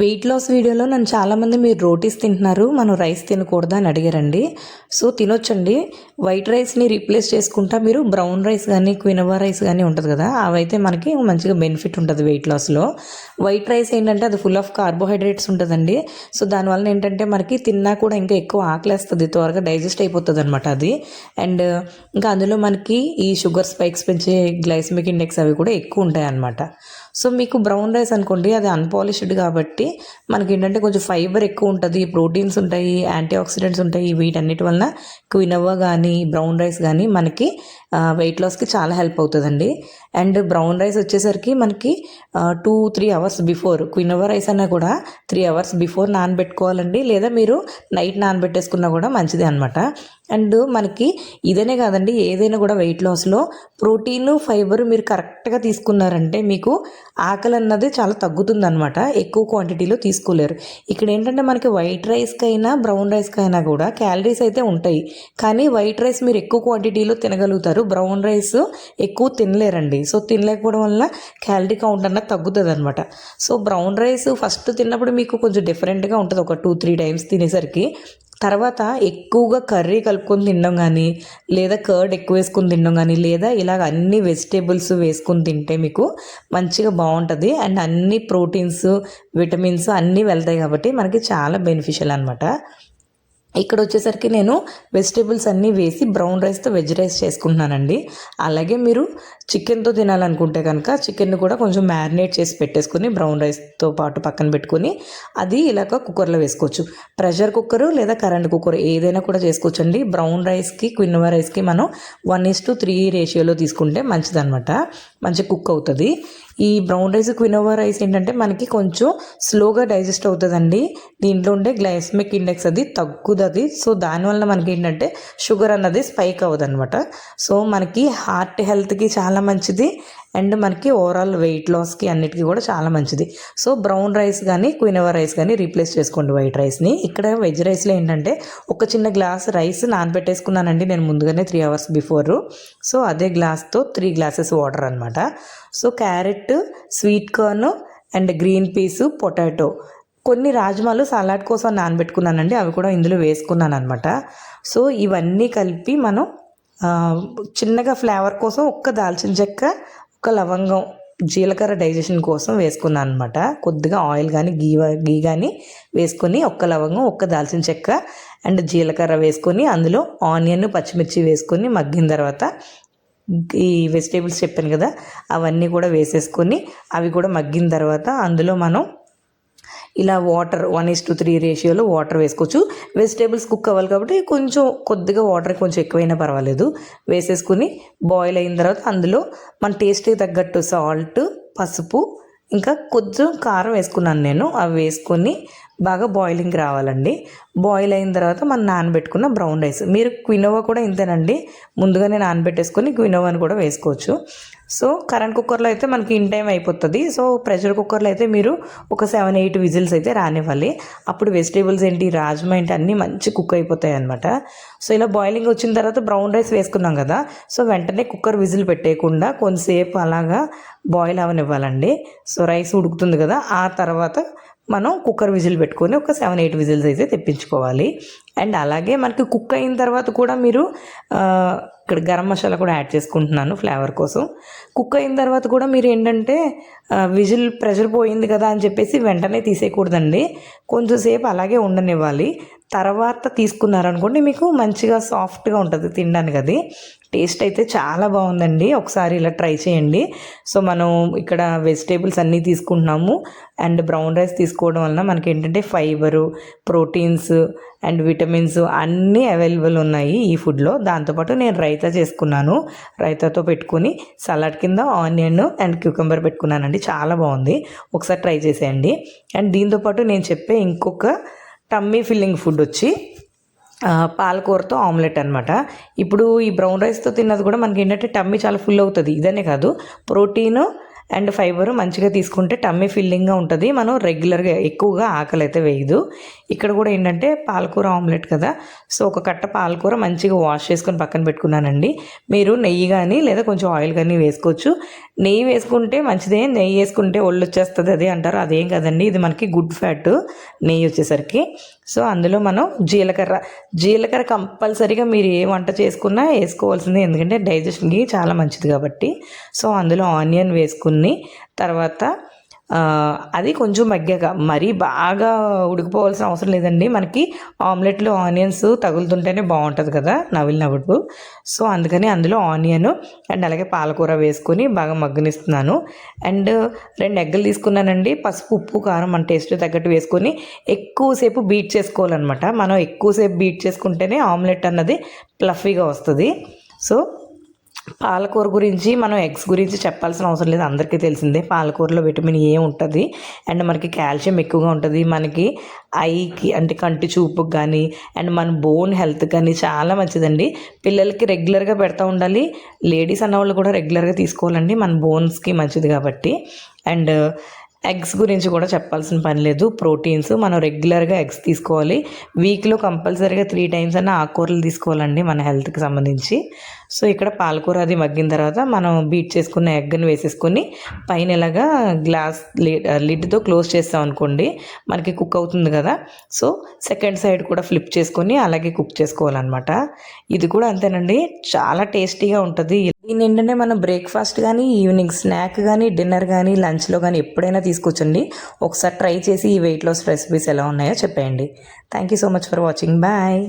Weight loss వీడియోలో నన్ను చాలామంది మీరు రోటీస్ తింటున్నారు మనం రైస్ తినకూడదు అని అడిగారండి. సో తినొచ్చండి. వైట్ రైస్ని రీప్లేస్ చేసుకుంటా మీరు బ్రౌన్ రైస్ కానీ క్వినవా రైస్ కానీ ఉంటుంది కదా అవైతే మనకి మంచిగా బెనిఫిట్ ఉంటుంది వెయిట్ లాస్లో వైట్ రైస్ ఏంటంటే అది ఫుల్ ఆఫ్ కార్బోహైడ్రేట్స్ ఉంటుందండి. సో దానివల్ల ఏంటంటే మనకి తిన్నా కూడా ఇంకా ఎక్కువ ఆకలేస్తుంది త్వరగా డైజెస్ట్ అయిపోతుంది అనమాట అది. అండ్ ఇంకా అందులో మనకి ఈ షుగర్ స్పైక్స్ పెంచే గ్లైసమిక్ ఇండెక్స్ అవి కూడా ఎక్కువ ఉంటాయి అన్నమాట సో మీకు బ్రౌన్ రైస్ అనుకోండి అది అన్పాలిష్డ్ కాబట్టి మనకి ఏంటంటే కొంచెం ఫైబర్ ఎక్కువ ఉంటుంది ప్రోటీన్స్ ఉంటాయి యాంటీ ఆక్సిడెంట్స్ ఉంటాయి వీటన్నిటి వలన క్వినోవా కానీ బ్రౌన్ రైస్ కానీ మనకి వెయిట్ లాస్కి చాలా హెల్ప్ అవుతుందండి. అండ్ బ్రౌన్ రైస్ వచ్చేసరికి మనకి two three hours before quinoa rice అన్నా కూడా త్రీ అవర్స్ బిఫోర్ నానబెట్టుకోవాలండి. లేదా మీరు నైట్ నానబెట్టేసుకున్నా కూడా మంచిది అనమాట అండ్ మనకి ఇదనే కాదండి ఏదైనా కూడా వెయిట్ లాస్లో ప్రోటీన్ ఫైబర్ మీరు కరెక్ట్గా తీసుకున్నారంటే మీకు ఆకలి అన్నది చాలా తగ్గుతుందనమాట ఎక్కువ క్వాంటిటీలో తీసుకోలేరు. ఇక్కడ ఏంటంటే మనకి వైట్ రైస్కైనా బ్రౌన్ రైస్కి అయినా కూడా క్యాలరీస్ అయితే ఉంటాయి. కానీ వైట్ రైస్ మీరు ఎక్కువ క్వాంటిటీలో తినగలుగుతారు. బ్రౌన్ రైస్ ఎక్కువ తినలేరండి. సో తినలేకపోవడం వల్ల క్యాలరీ కౌంట్ అన్నది తగ్గుతుంది అనమాట సో బ్రౌన్ రైస్ ఫస్ట్ తిన్నప్పుడు మీకు కొంచెం డిఫరెంట్గా ఉంటుంది. ఒక టూ త్రీ టైమ్స్ తినేసరికి. తర్వాత ఎక్కువగా కర్రీ కలుపుకొని తినడం కానీ లేదా కర్డ్ ఎక్కువ వేసుకొని తినడం కానీ లేదా ఇలాగ అన్ని వెజిటేబుల్స్ వేసుకొని తింటే మీకు మంచిగా బాగుంటుంది. అండ్ అన్ని ప్రోటీన్స్ విటమిన్స్ అన్నీ వెళ్తాయి కాబట్టి మనకి చాలా బెనిఫిషియల్ అనమాట ఇక్కడ వచ్చేసరికి నేను వెజిటేబుల్స్ అన్నీ వేసి బ్రౌన్ రైస్తో వెజ్ రైస్ చేసుకుంటున్నానండి. అలాగే మీరు చికెన్తో తినాలనుకుంటే కనుక చికెన్ కూడా కొంచెం మ్యారినేట్ చేసి పెట్టేసుకొని బ్రౌన్ రైస్తో పాటు పక్కన పెట్టుకొని అది ఇలాగ కుక్కర్లో వేసుకోవచ్చు. ప్రెషర్ కుక్కర్ లేదా కరెంట్ కుక్కర్ ఏదైనా కూడా చేసుకోవచ్చు అండి బ్రౌన్ రైస్కి క్విన్వా రైస్కి మనం వన్ ఇస్ టు త్రీ రేషియోలో తీసుకుంటే మంచిదన్నమాట. మంచి కుక్ అవుతుంది. ఈ బ్రౌన్ రైస్ క్వినోవా రైస్ ఏంటంటే మనకి కొంచెం స్లోగా డైజెస్ట్ అవుతుందండి. దీంట్లో ఉండే గ్లైస్మిక్ ఇండెక్స్ అది తగ్గుతుంది సో దానివల్ల మనకి ఏంటంటే షుగర్ అన్నది స్పైక్ అవ్వదు అనమాట సో మనకి హార్ట్ హెల్త్కి చాలా మంచిది. అండ్ మనకి ఓవరాల్ వెయిట్ లాస్కి అన్నిటికీ కూడా చాలా మంచిది. సో బ్రౌన్ రైస్ కానీ క్వినోవా రైస్ కానీ రీప్లేస్ చేసుకోండి వైట్ రైస్ని. ఇక్కడ వెజ్ రైస్లో ఏంటంటే ఒక చిన్న గ్లాస్ రైస్ నానబెట్టేసుకున్నానండి నేను ముందుగానే త్రీ అవర్స్ బిఫోర్. సో అదే గ్లాస్తో త్రీ గ్లాసెస్ వాటర్ అనమాట so carrot sweet corn and green peas potato. కొన్ని రాజ్మాలు సలాడ్ కోసం నానబెట్టుకున్నానండి. అవి కూడా ఇందులో వేసుకున్నాను అనమాట సో ఇవన్నీ కలిపి మనం చిన్నగా ఫ్లేవర్ కోసం ఒక్క దాల్చిన చెక్క ఒక లవంగం జీలకర్ర డైజెషన్ కోసం వేసుకున్నాను అనమాట కొద్దిగా ఆయిల్ కానీ గీ గీ కానీ వేసుకొని ఒక్క లవంగం ఒక్క దాల్చిన చెక్క అండ్ జీలకర్ర వేసుకొని అందులో ఆనియన్ పచ్చిమిర్చి వేసుకొని మగ్గిన తర్వాత ఈ వెజిటేబుల్స్ చెప్పాను కదా అవన్నీ కూడా వేసేసుకొని అవి కూడా మగ్గిన తర్వాత అందులో మనం ఇలా water one is to three రేషియోలో వాటర్ వేసుకోవచ్చు. వెజిటేబుల్స్ కుక్ అవ్వాలి కాబట్టి కొంచెం కొద్దిగా వాటర్ కొంచెం ఎక్కువైనా పర్వాలేదు. వేసేసుకుని బాయిల్ అయిన తర్వాత అందులో మన టేస్ట్కి తగ్గట్టు సాల్ట్ పసుపు ఇంకా కొంచెం కారం వేసుకున్నాను నేను. అవి వేసుకొని బాగా బాయిలింగ్ రావాలండి. బాయిల్ అయిన తర్వాత మనం నానబెట్టుకున్న బ్రౌన్ రైస్ మీరు క్వినోవా కూడా ఇంతేనండి. ముందుగానే నానబెట్టేసుకొని క్వినోవాని కూడా వేసుకోవచ్చు. సో కరెంట్ కుక్కర్లో అయితే మనకి ఇన్ టైం అయిపోతుంది. సో ప్రెషర్ కుక్కర్లో అయితే మీరు ఒక సెవెన్ ఎయిట్ విజిల్స్ అయితే రానివ్వాలి. అప్పుడు వెజిటేబుల్స్ ఏంటి రాజ్మా ఏంటి అన్నీ మంచి కుక్ అయిపోతాయి అనమాట సో ఇలా బాయిలింగ్ వచ్చిన తర్వాత బ్రౌన్ రైస్ వేసుకున్నాం కదా. సో వెంటనే కుక్కర్ విజిల్ పెట్టేయకుండా కొంతసేపు అలాగా బాయిల్ అవనివ్వాలండి. సో రైస్ ఉడుకుతుంది కదా. ఆ తర్వాత మనం కుక్కర్ విజిల్ పెట్టుకొని ఒక సెవెన్ ఎయిట్ విజిల్స్ అయితే తెప్పించుకోవాలి. అండ్ అలాగే మనకి కుక్ అయిన తర్వాత కూడా మీరు ఇక్కడ గరం మసాలా కూడా యాడ్ చేసుకుంటున్నాను ఫ్లేవర్ కోసం. కుక్ అయిన తర్వాత కూడా మీరు ఏంటంటే విజిల్ ప్రెషర్ పోయింది కదా అని చెప్పేసి వెంటనే తీసేయకూడదండి. కొంచెంసేపు అలాగే ఉండనివ్వాలి. తర్వాత తీసుకున్నారనుకోండి మీకు మంచిగా సాఫ్ట్గా ఉంటుంది తినడానికి అది. టేస్ట్ అయితే చాలా బాగుందండి. ఒకసారి ఇలా ట్రై చేయండి. సో మనం ఇక్కడ వెజిటేబుల్స్ అన్నీ తీసుకుంటున్నాము. అండ్ బ్రౌన్ రైస్ తీసుకోవడం వలన మనకి ఏంటంటే ఫైబరు ప్రోటీన్స్ అండ్ విటమిన్స్ అన్నీ అవైలబుల్ ఉన్నాయి ఈ ఫుడ్లో. దాంతోపాటు నేను రైతా చేసుకున్నాను. రైతాతో పెట్టుకుని సలాడ్ కింద ఆనియన్ అండ్ క్యూకంబర్ పెట్టుకున్నానండి. చాలా బాగుంది. ఒకసారి ట్రై చేసేయండి. అండ్ దీంతోపాటు నేను చెప్పే ఇంకొక టమ్మీ ఫిల్లింగ్ ఫుడ్ వచ్చి పాలకూరతో ఆమ్లెట్ అనమాట ఇప్పుడు ఈ బ్రౌన్ రైస్తో తిన్నది కూడా మనకి ఏంటంటే టమ్మీ చాలా ఫుల్ అవుతుంది. ఇదనే కాదు ప్రోటీన్ అండ్ ఫైబర్ మంచిగా తీసుకుంటే టమ్మీ ఫిల్లింగ్గా ఉంటుంది. మనం రెగ్యులర్గా ఎక్కువగా ఆకలి అయితే వేయదు. ఇక్కడ కూడా ఏంటంటే పాలకూర ఆమ్లెట్ కదా. సో ఒక కట్ట పాలకూర మంచిగా వాష్ చేసుకొని పక్కన పెట్టుకున్నానండి. మీరు నెయ్యి కానీ లేదా కొంచెం ఆయిల్ కానీ వేసుకోవచ్చు. నెయ్యి వేసుకుంటే మంచిదే. నెయ్యి వేసుకుంటే ఒళ్ళు వచ్చేస్తుంది అది అంటారు. అదేం కదండి. ఇది మనకి గుడ్ ఫ్యాట్ నెయ్యి వచ్చేసరికి. సో అందులో మనం జీలకర్ర జీలకర్ర కంపల్సరీగా మీరు ఏ వంట చేసుకున్నా వేసుకోవాల్సిందే. ఎందుకంటే డైజెషన్కి చాలా మంచిది కాబట్టి. సో అందులో ఆనియన్ వేసుకుని తర్వాత అది కొంచెం మగ్గాక. మరీ బాగా ఉడికిపోవాల్సిన అవసరం లేదండి. మనకి ఆమ్లెట్లో ఆనియన్స్ తగులుతుంటేనే బాగుంటుంది కదా నవిలినప్పుడు సో అందుకని అందులో ఆనియన్ అండ్ అలాగే పాలకూర వేసుకొని బాగా మగ్గనిస్తున్నాను. అండ్ రెండు ఎగ్గలు తీసుకున్నానండి. పసుపు ఉప్పు కారం మన టేస్ట్ తగ్గట్టు వేసుకొని ఎక్కువసేపు బీట్ చేసుకోవాలన్నమాట. మనం ఎక్కువసేపు బీట్ చేసుకుంటేనే ఆమ్లెట్ అన్నది ప్లఫీగా వస్తుంది. సో పాలకూర గురించి మనం ఎగ్స్ గురించి చెప్పాల్సిన అవసరం లేదు. అందరికీ తెలిసిందే పాలకూరలో విటమిన్ ఏ ఉంటుంది. అండ్ మనకి కాల్షియం ఎక్కువగా ఉంటుంది. మనకి ఐకి అంటే కంటి చూపుకి కానీ అండ్ మన బోన్ హెల్త్ కానీ చాలా మంచిదండి. పిల్లలకి రెగ్యులర్గా పెడతా ఉండాలి. లేడీస్ అన్నవాళ్ళు కూడా రెగ్యులర్గా తీసుకోవాలండి. మన బోన్స్కి మంచిది కాబట్టి. అండ్ ఎగ్స్ గురించి కూడా చెప్పాల్సిన పని లేదు. ప్రోటీన్స్ మనం రెగ్యులర్గా ఎగ్స్ తీసుకోవాలి. వీక్లో కంపల్సరీగా త్రీ టైమ్స్ అన్న ఆకుకూరలు తీసుకోవాలండి మన హెల్త్కి సంబంధించి. సో ఇక్కడ పాలకూర అది మగ్గిన తర్వాత మనం బీట్ చేసుకున్న ఎగ్ని వేసేసుకొని పైన ఇలాగా గ్లాస్ లిడ్తో క్లోజ్ చేస్తాం అనుకోండి మనకి కుక్ అవుతుంది కదా. సో సెకండ్ సైడ్ కూడా ఫ్లిప్ చేసుకొని అలాగే కుక్ చేసుకోవాలన్నమాట. ఇది కూడా అంతేనండి. చాలా టేస్టీగా ఉంటుంది. దీని ఏంటంటే మనం బ్రేక్ఫాస్ట్ కానీ ఈవినింగ్ స్నాక్ కానీ డిన్నర్ కానీ లంచ్లో కానీ ఎప్పుడైనా తీసుకొచ్చండి. ఒకసారి ట్రై చేసి ఈ వెయిట్ లాస్ రెసిపీస్ ఎలా ఉన్నాయో చెప్పేయండి. Thank you so much for watching. Bye.